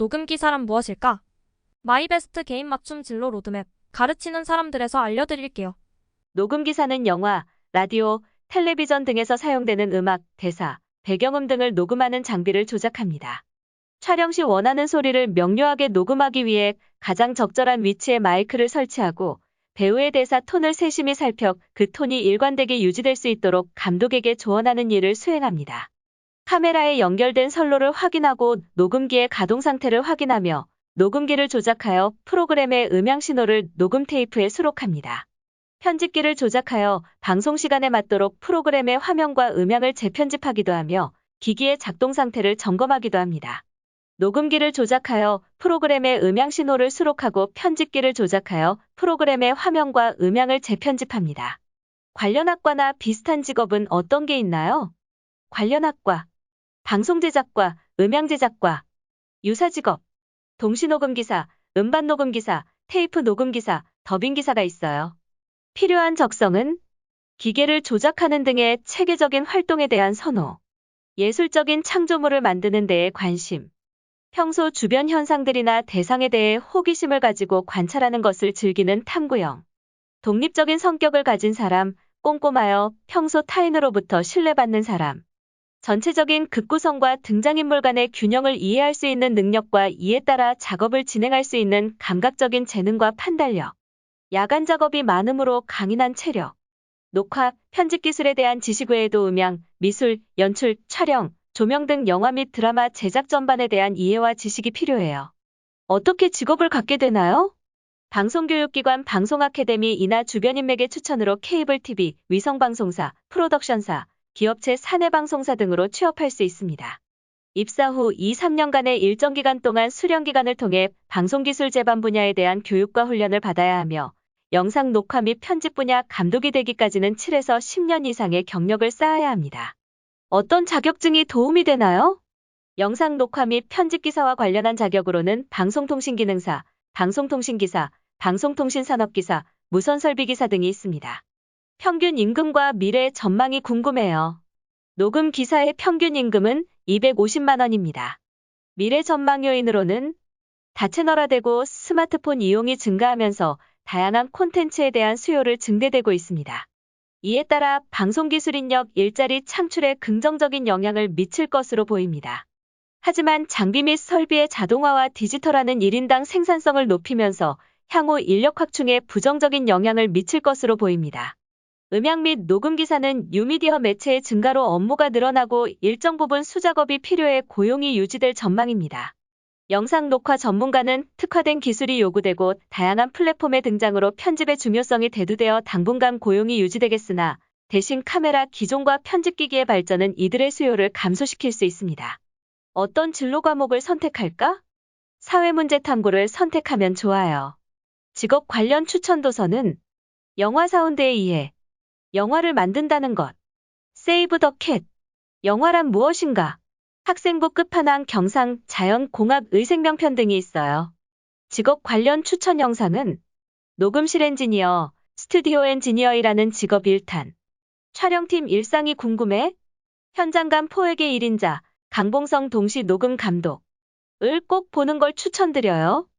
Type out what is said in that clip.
녹음 기사란 무엇일까? 마이베스트 개인 맞춤 진로 로드맵 가르치는 사람들에서 알려드릴게요. 녹음 기사는 영화, 라디오, 텔레비전 등에서 사용되는 음악, 대사, 배경음 등을 녹음하는 장비를 조작합니다. 촬영 시 원하는 소리를 명료하게 녹음하기 위해 가장 적절한 위치에 마이크를 설치하고 배우의 대사 톤을 세심히 살펴 그 톤이 일관되게 유지될 수 있도록 감독에게 조언하는 일을 수행합니다. 카메라에 연결된 선로를 확인하고 녹음기의 가동 상태를 확인하며 녹음기를 조작하여 프로그램의 음향 신호를 녹음 테이프에 수록합니다. 편집기를 조작하여 방송 시간에 맞도록 프로그램의 화면과 음향을 재편집하기도 하며 기기의 작동 상태를 점검하기도 합니다. 녹음기를 조작하여 프로그램의 음향 신호를 수록하고 편집기를 조작하여 프로그램의 화면과 음향을 재편집합니다. 관련 학과나 비슷한 직업은 어떤 게 있나요? 관련 학과, 방송 제작과, 음향 제작과, 유사 직업, 동시 녹음 기사, 음반 녹음 기사, 테이프 녹음 기사, 더빙 기사가 있어요. 필요한 적성은 기계를 조작하는 등의 체계적인 활동에 대한 선호, 예술적인 창조물을 만드는 데에 관심, 평소 주변 현상들이나 대상에 대해 호기심을 가지고 관찰하는 것을 즐기는 탐구형, 독립적인 성격을 가진 사람, 꼼꼼하여 평소 타인으로부터 신뢰받는 사람, 전체적인 극구성과 등장인물 간의 균형을 이해할 수 있는 능력과 이에 따라 작업을 진행할 수 있는 감각적인 재능과 판단력, 야간 작업이 많으므로 강인한 체력, 녹화, 편집 기술에 대한 지식 외에도 음향, 미술, 연출, 촬영, 조명 등 영화 및 드라마 제작 전반에 대한 이해와 지식이 필요해요. 어떻게 직업을 갖게 되나요? 방송교육기관 방송아카데미 이나 주변 인맥의 추천으로 케이블 TV, 위성방송사, 프로덕션사, 기업체 사내 방송사 등으로 취업할 수 있습니다. 입사 후 2, 3년간의 일정 기간 동안 수련 기간을 통해 방송기술 제반 분야에 대한 교육과 훈련을 받아야 하며 영상 녹화 및 편집 분야 감독이 되기까지는 7에서 10년 이상의 경력을 쌓아야 합니다. 어떤 자격증이 도움이 되나요? 영상 녹화 및 편집 기사와 관련한 자격으로는 방송통신기능사, 방송통신기사, 방송통신산업기사, 무선설비기사 등이 있습니다. 평균 임금과 미래의 전망이 궁금해요. 녹음 기사의 평균 임금은 250만 원입니다. 미래 전망 요인으로는 다채널화되고 스마트폰 이용이 증가하면서 다양한 콘텐츠에 대한 수요를 증대되고 있습니다. 이에 따라 방송기술 인력 일자리 창출에 긍정적인 영향을 미칠 것으로 보입니다. 하지만 장비 및 설비의 자동화와 디지털화는 1인당 생산성을 높이면서 향후 인력 확충에 부정적인 영향을 미칠 것으로 보입니다. 음향 및 녹음 기사는 뉴미디어 매체의 증가로 업무가 늘어나고 일정 부분 수작업이 필요해 고용이 유지될 전망입니다. 영상 녹화 전문가는 특화된 기술이 요구되고 다양한 플랫폼의 등장으로 편집의 중요성이 대두되어 당분간 고용이 유지되겠으나 대신 카메라 기종과 편집기기의 발전은 이들의 수요를 감소시킬 수 있습니다. 어떤 진로 과목을 선택할까? 사회 문제 탐구를 선택하면 좋아요. 직업 관련 추천 도서는 영화 사운드의 이해, 영화를 만든다는 것, 세이브 더 캣, 영화란 무엇인가, 학생부 끝판왕 경상, 자연, 공학, 의생명편 등이 있어요. 직업 관련 추천 영상은 녹음실 엔지니어, 스튜디오 엔지니어이라는 직업 1탄, 촬영팀 일상이 궁금해, 현장감 포획의 1인자, 강봉성 동시 녹음 감독, 을 꼭 보는 걸 추천드려요.